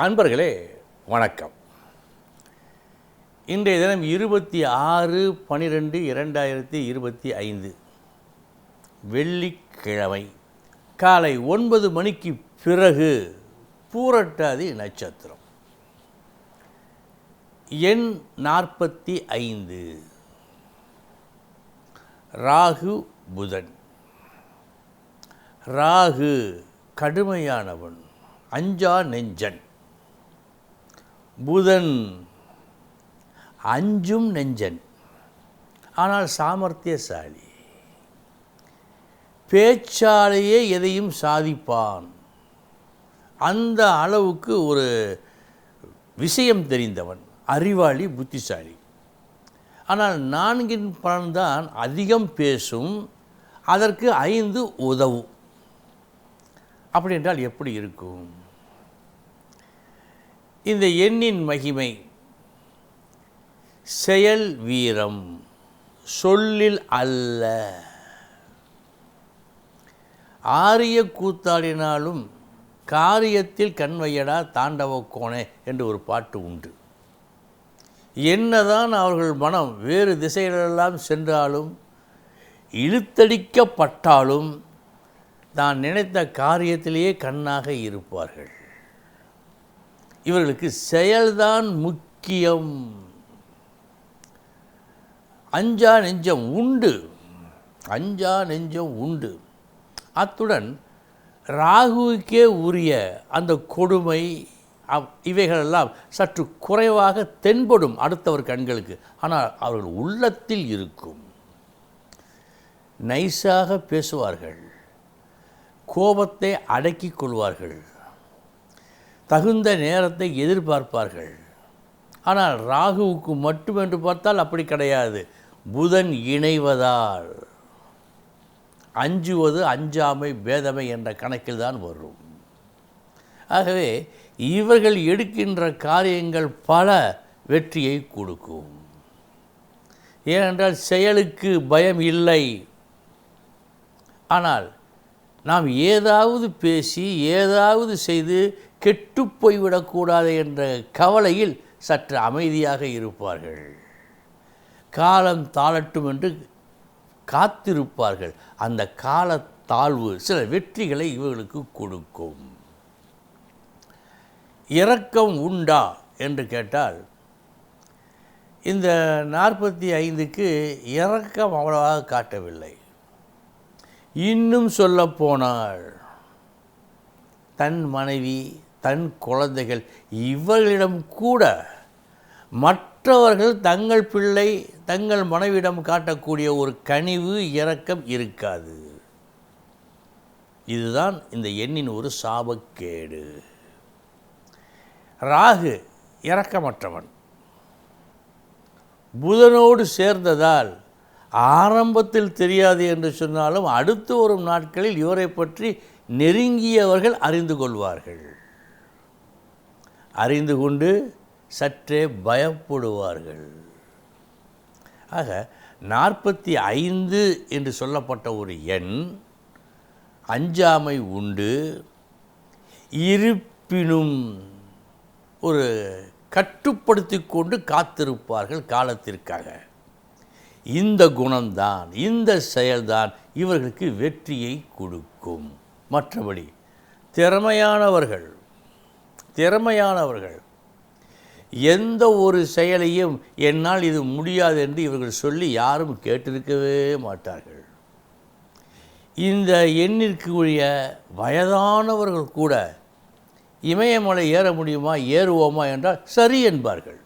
அன்பர்களே வணக்கம். இன்றைய தினம் இருபத்தி ஆறு பனிரெண்டு இரண்டாயிரத்தி இருபத்தி ஐந்து. வெள்ளிக்கிழமை காலை ஒன்பது மணிக்கு பிறகு பூரட்டாதி நட்சத்திரம். எண் நாற்பத்தி ஐந்து. ராகு புதன். ராகு கடுமையானவன் அஞ்சா நெஞ்சன். புதன் அஞ்சும் நெஞ்சன் ஆனால் சாமர்த்தியசாலி. பேச்சாலேயே எதையும் சாதிப்பான். அந்த அளவுக்கு ஒரு விஷயம் தெரிந்தவன் அறிவாளி புத்திசாலி. ஆனால் நான்கின் பலன்தான் அதிகம் பேசும் அதற்கு ஐந்து உதவும் அப்படி என்றால் எப்படி இருக்கும்? இந்த எண்ணின் மகிமை. செயல் வீரம் சொல்லில் அல்ல. ஆரிய கூத்தாடினாலும் காரியத்தில் கண்வையடா தாண்டவ கோணே என்று ஒரு பாட்டு உண்டு. என்னதான் அவர்கள் மனம் வேறு திசைகளெல்லாம் சென்றாலும் இழுத்தடிக்கப்பட்டாலும் தான் நினைத்த காரியத்திலேயே கண்ணாக இருப்பார்கள். இவர்களுக்கு செயல்தான் முக்கியம். அஞ்சா நெஞ்சம் உண்டு. அஞ்சா நெஞ்சம் உண்டு. அத்துடன் ராகுவுக்கே உரிய அந்த கொடுமை அவ்- இவைகளெல்லாம் சற்று குறைவாக தென்படும் அடுத்தவர் கண்களுக்கு. ஆனால் அவர்கள் உள்ளத்தில் இருக்கும். நைஸாக பேசுவார்கள். கோபத்தை அடக்கிக் கொள்வார்கள். தகுந்த நேரத்தை எதிர்பார்ப்பார்கள். ஆனால் ராகுவுக்கு மட்டும் என்று பார்த்தால் அப்படி கிடையாது. புதன் இணைவதால். அஞ்சுவது அஞ்சாமை பேதமை என்ற கணக்கில் தான் வரும். ஆகவே இவர்கள் எடுக்கின்ற காரியங்கள் பல வெற்றியை கொடுக்கும். ஏனென்றால் செயலுக்கு பயம் இல்லை. ஆனால் நாம் ஏதாவது பேசி ஏதாவது செய்து கெட்டுப் போய்விடக்கூடாது என்ற கவலையில் சற்று அமைதியாக இருப்பார்கள். காலம் தாளட்டும் என்று காத்திருப்பார்கள். அந்த கால தாழ்வு சில வெற்றிகளை இவர்களுக்கு கொடுக்கும். இரக்கம் உண்டா என்று கேட்டால் இந்த நாற்பத்தி ஐந்துக்கு இரக்கம் அவ்வளவாக காட்டவில்லை. இன்னும் சொல்லப்போனால் தன் மனைவி தன் குழந்தைகள். இவர்களிடம் கூட மற்றவர்கள் தங்கள் பிள்ளை தங்கள் மனைவியிடம் காட்டக்கூடிய ஒரு கனிவு இரக்கம் இருக்காது. இதுதான் இந்த எண்ணின் ஒரு சாபக்கேடு. ராகு இரக்கமற்றவன். புதனோடு சேர்ந்ததால் ஆரம்பத்தில் தெரியாது என்று சொன்னாலும் அடுத்து வரும் நாட்களில் இவரை பற்றி நெருங்கியவர்கள் அறிந்து கொள்வார்கள். அறிந்து கொண்டு சற்றே பயப்படுவார்கள். ஆக நாற்பத்தி ஐந்து என்று சொல்லப்பட்ட ஒரு எண் அஞ்சாமை உண்டு. இருப்பினும் ஒரு கட்டுப்படுத்தி கொண்டு காத்திருப்பார்கள் காலத்திற்காக. இந்த குணம்தான் இந்த செயல்தான் இவர்களுக்கு வெற்றியை கொடுக்கும். மற்றபடி திறமையானவர்கள் திறமையானவர்கள். எந்த ஒரு செயலையும் என்னால் இது முடியாது என்று இவர்கள் சொல்லி யாரும் கேட்டிருக்கவே மாட்டார்கள். இந்த எண்ணிற்கு உரிய வயதானவர்கள் கூட இமயமலை ஏற முடியுமா ஏறுவோமா என்றால் சரி என்பார்கள்.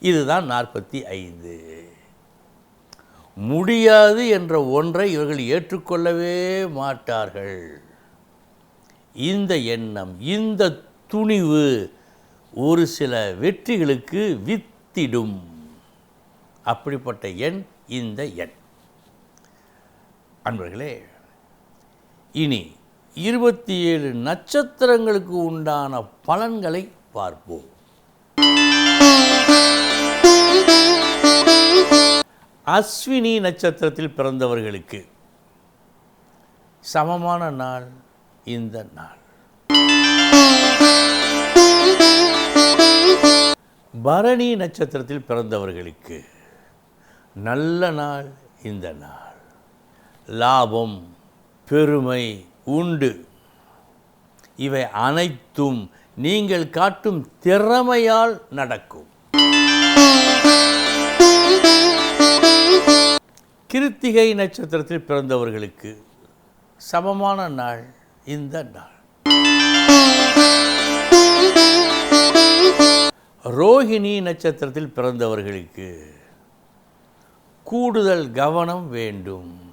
இதுதான் நாற்பத்தி ஐந்து. முடியாது என்ற ஒன்றை இவர்கள் ஏற்றுக்கொள்ளவே மாட்டார்கள். இந்த எண்ணம் இந்த துணிவு ஒரு சில வெற்றிகளுக்கு வித்திடும். அப்படிப்பட்ட எண் இந்த எண். அன்பர்களே இனி இருபத்தி ஏழு நட்சத்திரங்களுக்கு உண்டான பலன்களை பார்ப்போம். அஸ்வினி நட்சத்திரத்தில் பிறந்தவர்களுக்கு சமமான நாள் இந்த நாள். பரணி நட்சத்திரத்தில் பிறந்தவர்களுக்கு நல்ல நாள் இந்த நாள். லாபம் பெருமை உண்டு. இவை அனைத்தும் நீங்கள் காட்டும் திறமையால் நடக்கும். கிருத்திகை நட்சத்திரத்தில் பிறந்தவர்களுக்கு சமமான நாள் இந்த நாள். ரோஹிணி நட்சத்திரத்தில் பிறந்தவர்களுக்கு கூடுதல் கவனம் வேண்டும்.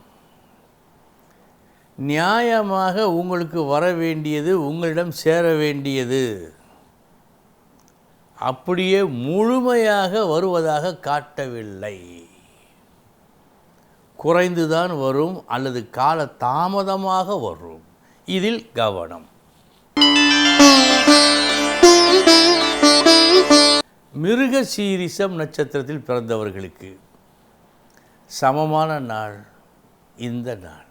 நியாயமாக உங்களுக்கு வர வேண்டியது உங்களிடம் சேர வேண்டியது. அப்படியே முழுமையாக வருவதாக காட்டவில்லை. குறைந்துதான் வரும் அல்லது கால தாமதமாக வரும். இதில் கவனம். மிருக சீரிசம் நட்சத்திரத்தில் பிறந்தவர்களுக்கு சமமான நாள் இந்த நாள்.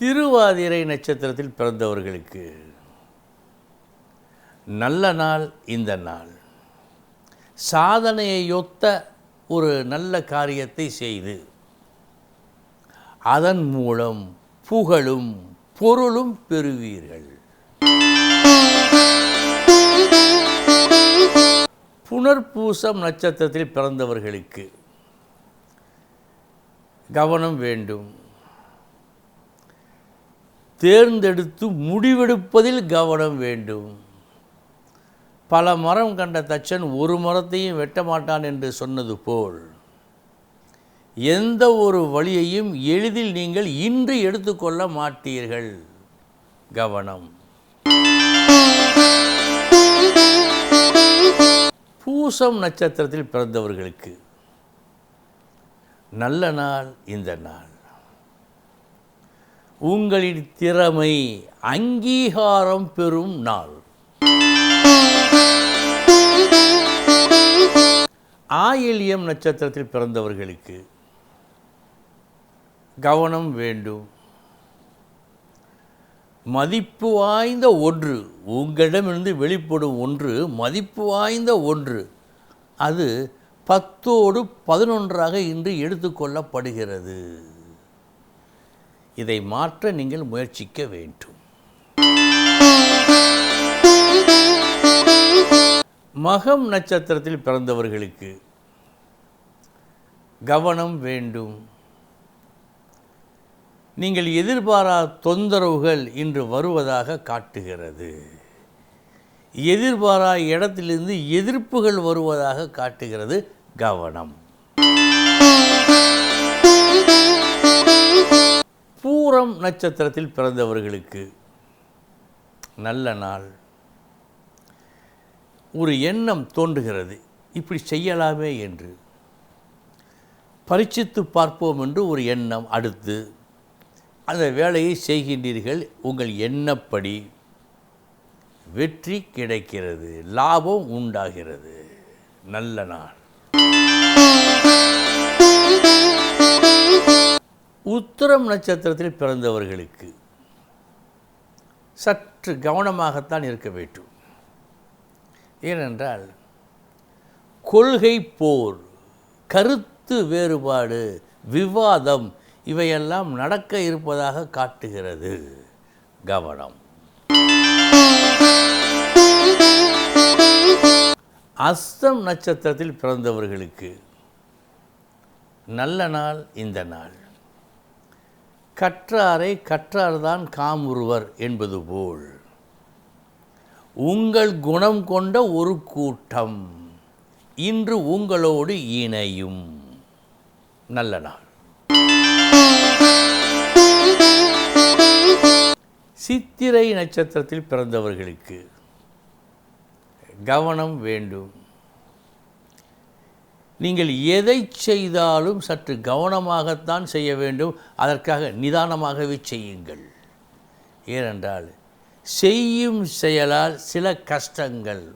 திருவாதிரை நட்சத்திரத்தில் பிறந்தவர்களுக்கு நல்ல நாள் இந்த நாள். சாதனையொத்த ஒரு நல்ல காரியத்தை செய்து அதன் மூலம் புகழும் பொருளும் பெறுவீர்கள். புனர்பூசம் நட்சத்திரத்தில் பிறந்தவர்களுக்கு கவனம் வேண்டும். தேர்ந்தெடுத்து முடிவெடுப்பதில் கவனம் வேண்டும். பல மரம் கண்ட தச்சன் ஒரு மரத்தையும் வெட்ட மாட்டான் என்று சொன்னது போல் எந்த ஒரு வழியையும் எளிதில் நீங்கள் இன்று எடுத்துக்கொள்ள மாட்டீர்கள். கவனம். பூசம் நட்சத்திரத்தில் பிறந்தவர்களுக்கு நல்ல நாள் இந்த நாள். உங்களின் திறமை அங்கீகாரம் பெறும் நாள். ஆயில்யம் நட்சத்திரத்தில் பிறந்தவர்களுக்கு கவனம் வேண்டும். மதிப்பு வாய்ந்த ஒன்று உங்களிடமிருந்து வெளிப்படும் ஒன்று மதிப்பு வாய்ந்த ஒன்று. அது பத்தோடு பதினொன்றாக இன்று எடுத்துக்கொள்ளப்படுகிறது இதை மாற்ற நீங்கள் முயற்சிக்க வேண்டும். மகம் நட்சத்திரத்தில் பிறந்தவர்களுக்கு கவனம் வேண்டும். நீங்கள் எதிர்பாரா தொந்தரவுகள் இன்று வருவதாக காட்டுகிறது. எதிர்பாரா இடத்திலிருந்து எதிர்ப்புகள் வருவதாக காட்டுகிறது கவனம். பூரம் நட்சத்திரத்தில் பிறந்தவர்களுக்கு நல்ல நாள். ஒரு எண்ணம் தோன்றுகிறது. இப்படி செய்யலாமே என்று. பரிச்சித்து பார்ப்போம் என்று ஒரு எண்ணம் அடுத்து அந்த வேலையை செய்கின்றீர்கள் உங்கள் எண்ணப்படி வெற்றி கிடைக்கிறது லாபம் உண்டாகிறது. நல்ல நாள். உத்திரம் நட்சத்திரத்தில் பிறந்தவர்களுக்கு சற்று கவனமாகத்தான் இருக்க வேண்டும். ஏனென்றால் கொள்கை போர் கருத்து வேறுபாடு விவாதம் இவையெல்லாம் நடக்க இருப்பதாக காட்டுகிறது. கவனம். அஸ்தம் நட்சத்திரத்தில் பிறந்தவர்களுக்கு நல்ல நாள் இந்த நாள். கற்றாரை கற்றார்தான் காமுறுவர் என்பது போல். உங்கள் குணம் கொண்ட ஒரு கூட்டம் இன்று உங்களோடு இணையும். நல்ல நாள். சித்திரை நட்சத்திரத்தில் பிறந்தவர்களுக்கு கவனம் வேண்டும். நீங்கள் எதை செய்தாலும் சற்று கவனமாகத்தான் செய்ய வேண்டும். அதற்காக நிதானமாகவே செய்யுங்கள். ஏனென்றால் செய்யும் செயலால் சில கஷ்டங்கள்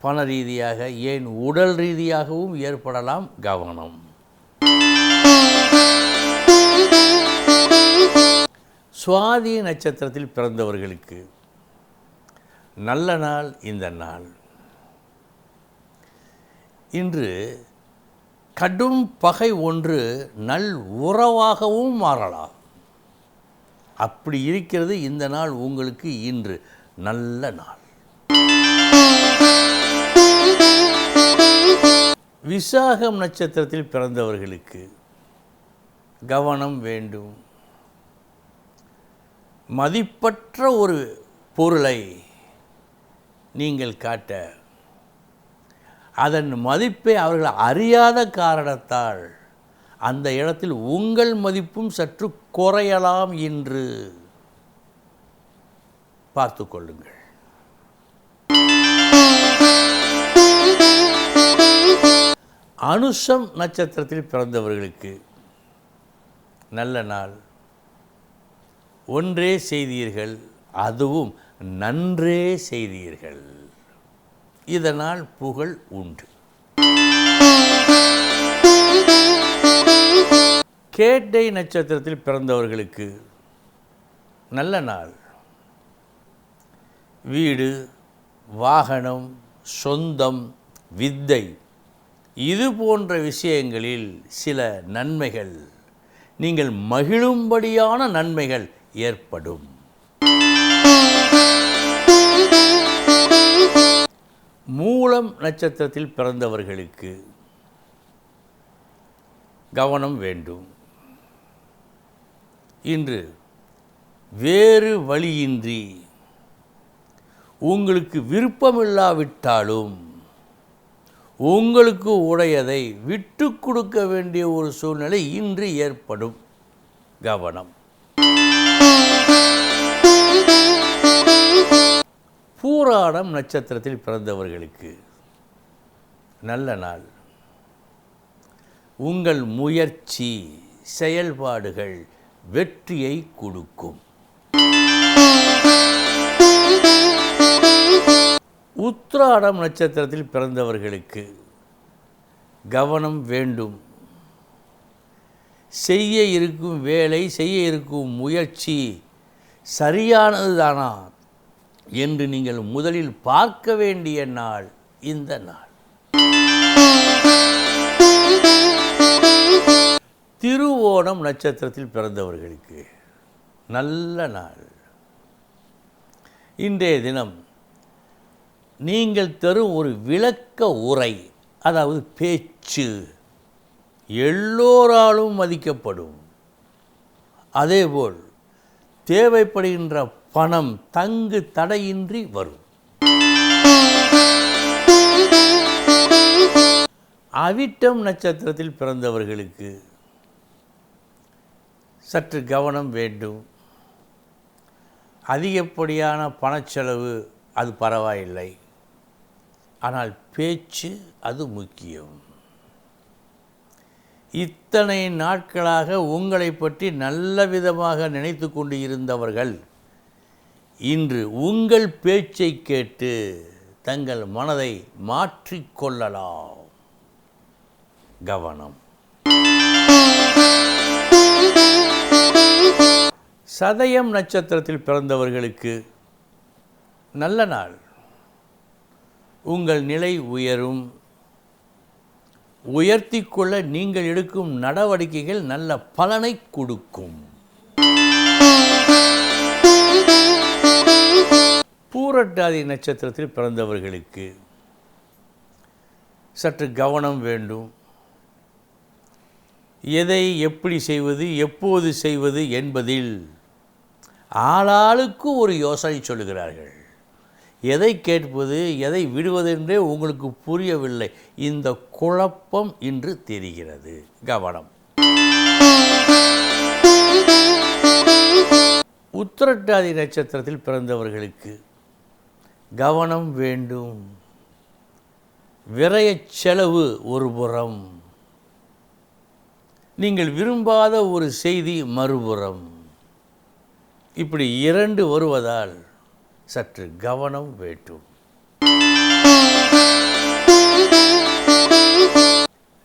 பண ரீதியாக ஏன் உடல் ரீதியாகவும் ஏற்படலாம் கவனம். சுவாதி நட்சத்திரத்தில் பிறந்தவர்களுக்கு நல்ல நாள் இந்த நாள். இன்று கடும் பகை ஒன்று நல் உறவாகவும் மாறலாம். அப்படி இருக்கிறது இந்த நாள் உங்களுக்கு இன்று நல்ல நாள். விசாகம் நட்சத்திரத்தில் பிறந்தவர்களுக்கு கவனம் வேண்டும். மதிப்பற்ற ஒரு பொருளை நீங்கள் காட்ட அதன் மதிப்பை அவர்கள் அறியாத காரணத்தால் அந்த இடத்தில் உங்கள் மதிப்பும் சற்று குறையலாம் என்று பார்த்து கொள்ளுங்கள். அனுஷம் நட்சத்திரத்தில் பிறந்தவர்களுக்கு நல்ல நாள். ஒன்றே செய்தீர்கள் அதுவும் நன்றே செய்தீர்கள். இதனால் புகழ் உண்டு. கேட்டை நட்சத்திரத்தில் பிறந்தவர்களுக்கு நல்ல நாள். வீடு வாகனம் சொந்தம் வித்தை இது போன்ற விஷயங்களில் சில நன்மைகள். நீங்கள் மகிழும்படியான நன்மைகள் ஏற்படும். மூலம் நட்சத்திரத்தில் பிறந்தவர்களுக்கு கவனம் வேண்டும். இன்று வேறு வழியின்றி உங்களுக்கு விருப்பமில்லாவிட்டாலும் உங்களுக்கு உடையதை விட்டு கொடுக்க வேண்டிய ஒரு சூழ்நிலை இன்று ஏற்படும். கவனம். பூராடம் நட்சத்திரத்தில் பிறந்தவர்களுக்கு நல்ல நாள். உங்கள் முயற்சி செயல்பாடுகள் வெற்றியை கொடுக்கும். உத்ராடம் நட்சத்திரத்தில் பிறந்தவர்களுக்கு கவனம் வேண்டும். செய்ய இருக்கும் வேலை செய்ய இருக்கும் முயற்சி சரியானதுதானா? என்று நீங்கள் முதலில் பார்க்க வேண்டிய நாள் இந்த நாள். திருவோணம் நட்சத்திரத்தில் பிறந்தவர்களுக்கு நல்ல நாள். இன்றைய தினம் நீங்கள் தரும் ஒரு விளக்க உரை அதாவது பேச்சு எல்லோராலும் மதிக்கப்படும். அதேபோல் தேவைப்படுகின்ற பணம் தங்கு தடையின்றி வரும். அவிட்டம் நட்சத்திரத்தில் பிறந்தவர்களுக்கு சற்று கவனம் வேண்டும். அதிகப்படியான பணச்செலவு அது பரவாயில்லை. ஆனால் பேச்சு அது முக்கியம். இத்தனை நாட்களாக உங்களை பற்றி நல்ல விதமாக நினைத்து கொண்டு இருந்தவர்கள் இன்று உங்கள் பேச்சை கேட்டு தங்கள் மனதை மாற்றிக்கொள்ளலாம் கவனம். சதயம் நட்சத்திரத்தில் பிறந்தவர்களுக்கு நல்ல நாள். உங்கள் நிலை உயரும். உயர்த்தி கொள்ள நீங்கள் எடுக்கும் நடவடிக்கைகள் நல்ல பலனை கொடுக்கும். பூரட்டாதி நட்சத்திரத்தில் பிறந்தவர்களுக்கு சற்று கவனம் வேண்டும். எதை எப்படி செய்வது எப்போது செய்வது என்பதில் ஆளாளுக்கு ஒரு யோசனை சொல்லுகிறார்கள். எதை கேட்பது எதை விடுவதென்றே உங்களுக்கு புரியவில்லை. இந்த குழப்பம் இன்று தெரிகிறது. கவனம். உத்திரட்டாதி நட்சத்திரத்தில் பிறந்தவர்களுக்கு கவனம் வேண்டும். விரைய செலவு ஒரு புறம். நீங்கள் விரும்பாத ஒரு செய்தி மறுபுறம். இப்படி இரண்டு வருவதால் சற்று கவனம் வேண்டும்.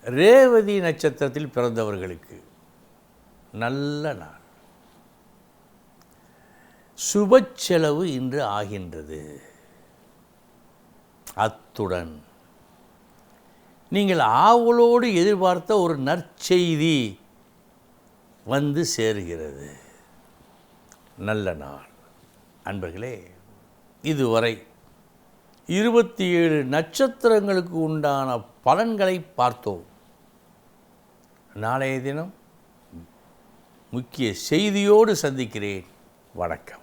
ரேவதி நட்சத்திரத்தில் பிறந்தவர்களுக்கு நல்ல நாள். சுப செலவு இன்று ஆகின்றது. அத்துடன். நீங்கள் ஆவலோடு எதிர்பார்த்த ஒரு நற்செய்தி வந்து சேருகிறது. நல்ல நாள். அன்பர்களே இதுவரை இருபத்தி ஏழு நட்சத்திரங்களுக்கு உண்டான பலன்களை பார்த்தோம். நாளைய தினம் முக்கிய செய்தியோடு சந்திக்கிறேன். வணக்கம்.